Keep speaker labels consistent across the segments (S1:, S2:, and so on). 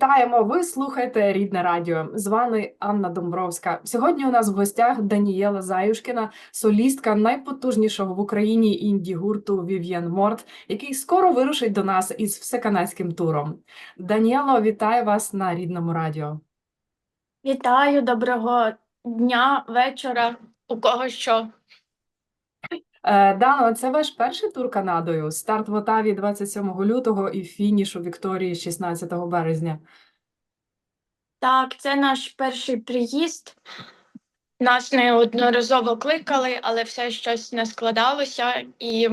S1: Вітаємо! Ви слухаєте Рідне Радіо. З вами Анна Домбровська. Сьогодні у нас в гостях Данієла Заюшкіна, солістка найпотужнішого в Україні інді гурту Вів'єн Морт, який скоро вирушить до нас із всеканадським туром. Даніело, вітаю вас на рідному радіо.
S2: Вітаю, доброго дня, вечора, у кого що.
S1: Е, Дано, це ваш перший тур Канадою. Старт в Отаві 27 лютого і фініш у Вікторії 16 березня.
S2: Так, це наш перший приїзд. Нас неодноразово кликали, але все щось не складалося і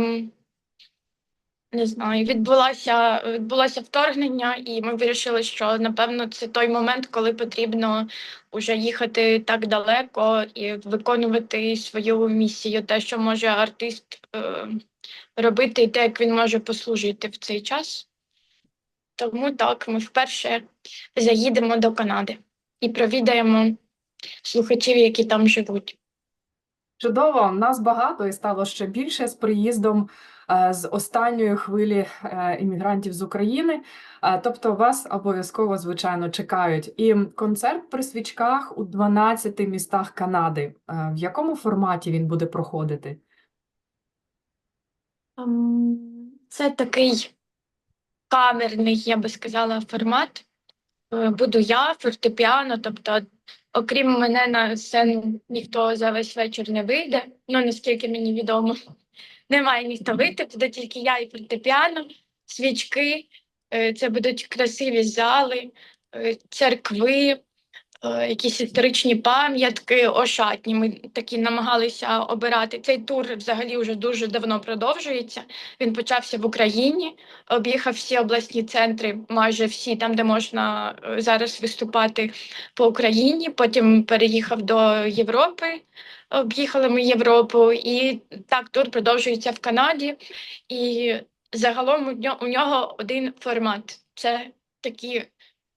S2: не знаю, відбулося, відбулося вторгнення, і ми вирішили, що напевно це той момент, коли потрібно вже їхати так далеко і виконувати свою місію, те, що може артист е, робити, і те, як він може послужити в цей час. Тому так, ми вперше заїдемо до Канади і провідаємо слухачів, які там живуть.
S1: Чудово, нас багато і стало ще більше з приїздом з останньої хвилі е, іммігрантів з України. Е, Тобто вас обов'язково, звичайно, чекають. І концерт при свічках у 12 містах Канади. Е, В якому форматі він буде проходити?
S2: Ем, Це такий камерний, я би сказала, формат. Е, Буду я, фортепіано, тобто, окрім мене на сцену ніхто за весь вечір не вийде. Ну, наскільки мені відомо, немає ніхто вийти, туди тільки я і фортепіано, свічки, е, це будуть красиві зали, е, церкви, якісь історичні пам'ятки, ошатні. Ми такі намагалися обирати. Цей тур взагалі вже дуже давно продовжується. Він почався в Україні, об'їхав всі обласні центри, майже всі, там, де можна е, зараз виступати по Україні. Потім переїхав до Європи. Об'їхали ми Європу, і так тур продовжується в Канаді. І загалом у нього один формат: це такі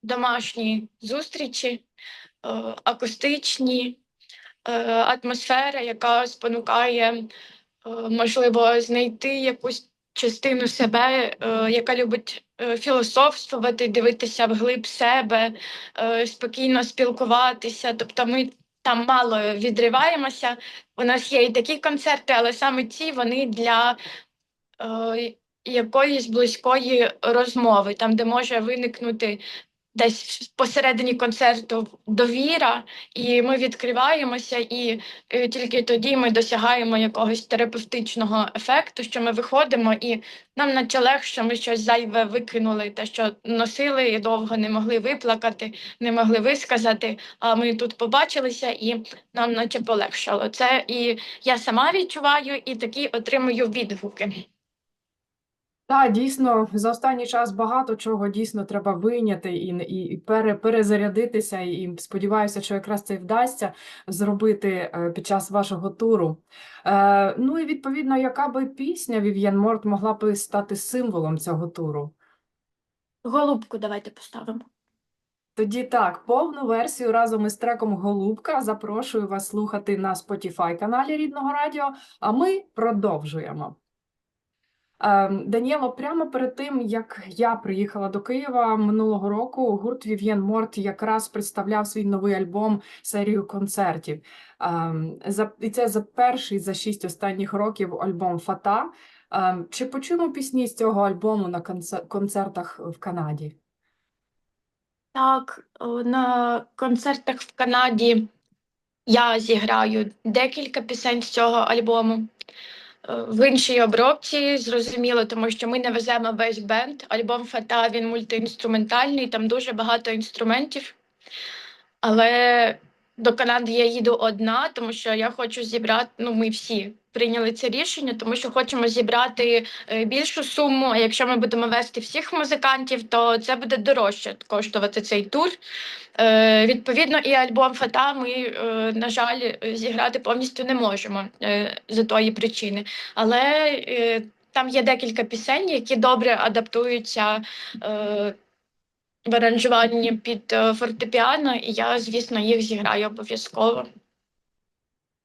S2: домашні зустрічі, е, акустичні, е, атмосфера, яка спонукає, е, можливо, знайти якусь частину себе, яка любить філософствувати, дивитися вглиб себе, спокійно спілкуватися. Тобто ми там мало відриваємося. У нас є і такі концерти, але саме ці вони для якоїсь близької розмови, там, де може виникнути десь посередині концерту довіра, і ми відкриваємося, і е, тільки тоді ми досягаємо якогось терапевтичного ефекту, що ми виходимо, і нам наче легше, ми щось зайве викинули, те, що носили і довго не могли виплакати, не могли висказати. А ми тут побачилися, і нам наче полегшало. Це і я сама відчуваю, і такі отримую відгуки.
S1: Так, дійсно, за останній час багато чого дійсно треба вийняти і, і, і пере, перезарядитися. І сподіваюся, що якраз це вдасться зробити е, під час вашого туру. Е, ну і відповідно, яка би пісня Вів'єн Морт могла би стати символом цього туру?
S2: Голубку давайте поставимо.
S1: Тоді так, повну версію разом із треком Голубка запрошую вас слухати на Spotify каналі Рідного Радіо, а ми продовжуємо. Ем, Даніело, прямо перед тим, як я приїхала до Києва минулого року, гурт Вів'єн Морт якраз представляв свій новий альбом, серію концертів. Ем, і це за перший за шість останніх років альбом Фата. Ем, чи почуємо пісні з цього альбому на концертах в Канаді?
S2: Так, на концертах в Канаді я зіграю декілька пісень з цього альбому. Е, В іншій обробці зрозуміло, тому що ми не веземо весь бенд. Альбом Фата він мультиінструментальний, там дуже багато інструментів. Але до Канади я їду одна, тому що я хочу зібрати. Ну, ми всі прийняли це рішення, тому що хочемо зібрати е, більшу суму. А якщо ми будемо вести всіх музикантів, то це буде дорожче коштувати цей тур. Е, відповідно, і альбом Фата ми, е, на жаль, зіграти повністю не можемо е, з тої причини. Але е, там є декілька пісень, які добре адаптуються. Е, в аранжуванні під е, фортепіано, і я, звісно, їх зіграю обов'язково.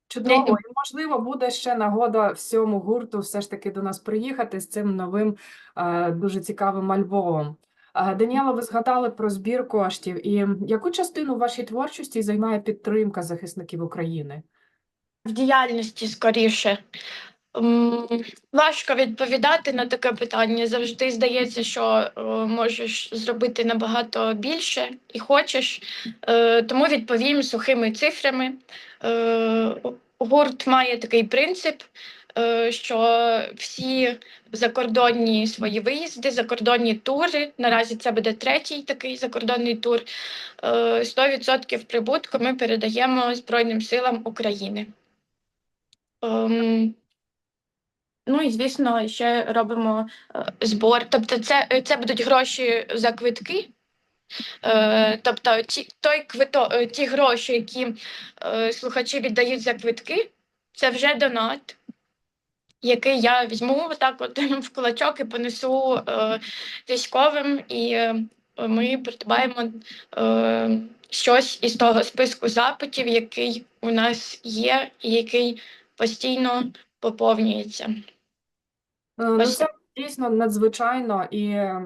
S1: Чудово, і можливо буде ще нагода всьому гурту все ж таки до нас приїхати з цим новим е, дуже цікавим альбомом. Е, Даніела, ви згадали про збір коштів. І яку частину вашій творчості займає підтримка захисників України?
S2: В діяльності скоріше. Важко відповідати на таке питання. Завжди здається, що е, можеш зробити набагато більше і хочеш. Е, Тому відповім сухими цифрами. Е, Гурт має такий принцип, що всі закордонні свої виїзди, закордонні тури. Наразі це буде третій такий закордонний тур. е, 100% прибутку ми передаємо Збройним силам України. Ну і звісно, ще робимо е, збор. Тобто, це, це будуть гроші за квитки. Е, тобто, ті, той квито, е, ті гроші, які е, слухачі віддають за квитки, це вже донат, який я візьму отак от в кулачок і понесу е, військовим, і е, ми придбаємо е, щось із того списку запитів, який у нас є, і який постійно поповнюється.
S1: Е, Ну,
S2: Ось
S1: дійсно надзвичайно. І е,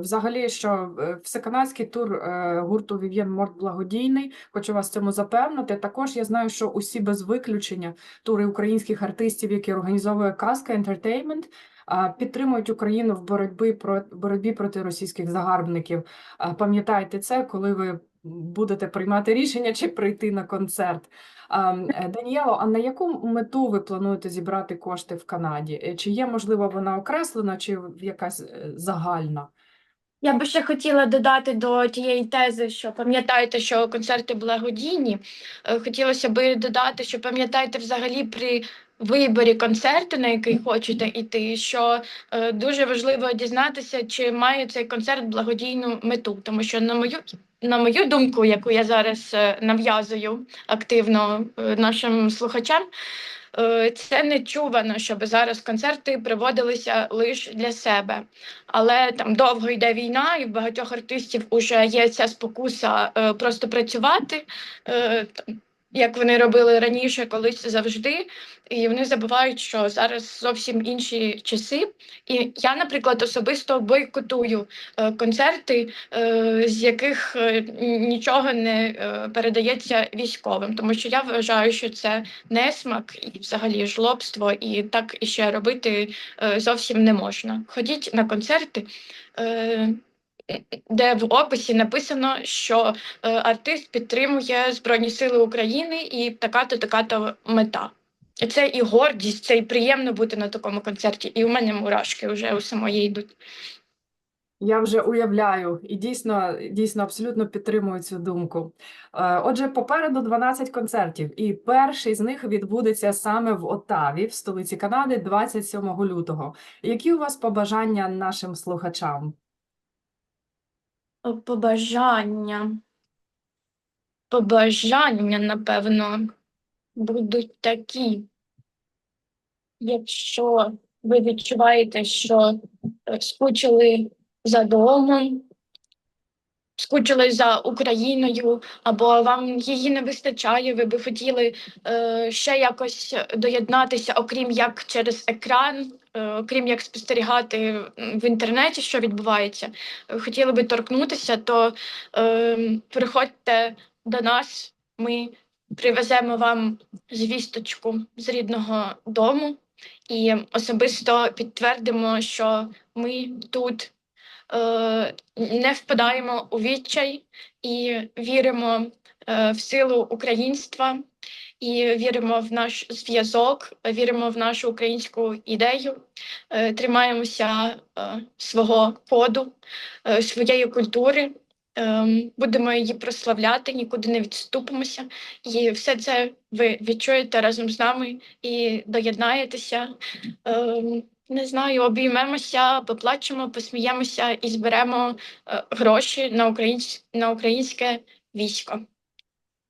S1: взагалі, що е, всеканадський тур е, гурту Вів'єн Морт благодійний, хочу вас цьому запевнити. Також я знаю, що усі без виключення тури українських артистів, які організовує Казка Ентертеймент, е, підтримують Україну в боротьбі про боротьбі проти російських загарбників. Е, Пам'ятайте це, коли ви будете приймати рішення чи прийти на концерт. Е, Даніело, а на яку мету ви плануєте зібрати кошти в Канаді? Е, Чи є, можливо, вона окреслена, чи якась е, загальна?
S2: Я би ще хотіла додати до тієї тези, що пам'ятайте, що концерти благодійні. Хотілося би додати, що пам'ятайте взагалі при виборі концерту, на який хочете йти, що дуже важливо дізнатися, чи має цей концерт благодійну мету. Тому що, на мою, на мою думку, яку я зараз е, нав'язую активно е, нашим слухачам, е, це не чувано, щоб зараз концерти проводилися лише для себе. Але там довго йде війна, і в багатьох артистів вже є ця спокуса просто працювати, як вони робили раніше, колись завжди. І вони забувають, що зараз зовсім інші часи. І я, наприклад, особисто бойкотую е, концерти, е, з яких е, нічого не е, передається військовим, тому що я вважаю, що це несмак і взагалі жлобство, і так іще робити е, зовсім не можна. Ходіть на концерти, е, де в описі написано, що е, артист підтримує Збройні Сили України і така-то, така-то мета. Це і гордість, це і приємно бути на такому концерті. І у мене мурашки вже у самої йдуть.
S1: Я вже уявляю і дійсно, дійсно абсолютно підтримую цю думку. Е, Отже, попереду 12 концертів, і перший з них відбудеться саме в Отаві, в столиці Канади, 27 лютого. Які у вас побажання нашим слухачам?
S2: Побажання. Побажання, напевно, будуть такі. Якщо ви відчуваєте, що е, скучили за домом, скучили за Україною, або вам її не вистачає, ви би хотіли е, ще якось доєднатися, окрім як через екран, е, окрім як спостерігати в інтернеті, що відбувається, хотіли би торкнутися, то е, приходьте до нас, ми привеземо вам звісточку з рідного дому і особисто підтвердимо, що ми тут е, не впадаємо у відчай і віримо в силу українства, і віримо в наш зв'язок, віримо в нашу українську ідею, е, тримаємося е, свого коду, е, своєї культури. Ем, Будемо її прославляти, нікуди не відступимося. І все це ви відчуєте разом з нами і доєднаєтеся. Ем, Не знаю, обіймемося, поплачемо, посміємося і зберемо гроші на українське військо.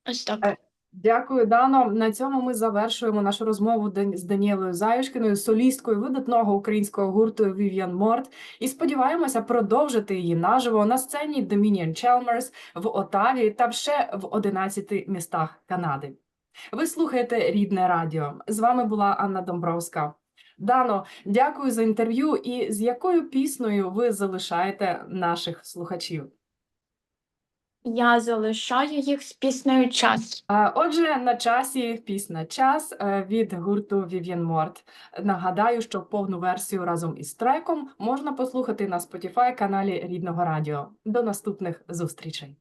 S2: Ось так.
S1: Дякую, Дано. На цьому ми завершуємо нашу розмову з Даніелою Заюшкіною, солісткою видатного українського гурту Vivian Mort. І сподіваємося продовжити її наживо на сцені Dominion Chalmers в Отаві та ще в 11 містах Канади. Ви слухаєте Рідне Радіо. З вами була Анна Домбровська. Дано, дякую за інтерв'ю. І з якою піснею ви залишаєте наших слухачів?
S2: Я залишаю їх з піснею час.
S1: Отже, на часі пісня Час е, від гурту Vivian Морт. Нагадаю, що повну версію разом із треком можна послухати на Spotify каналі Рідного Радіо. До наступних зустрічей.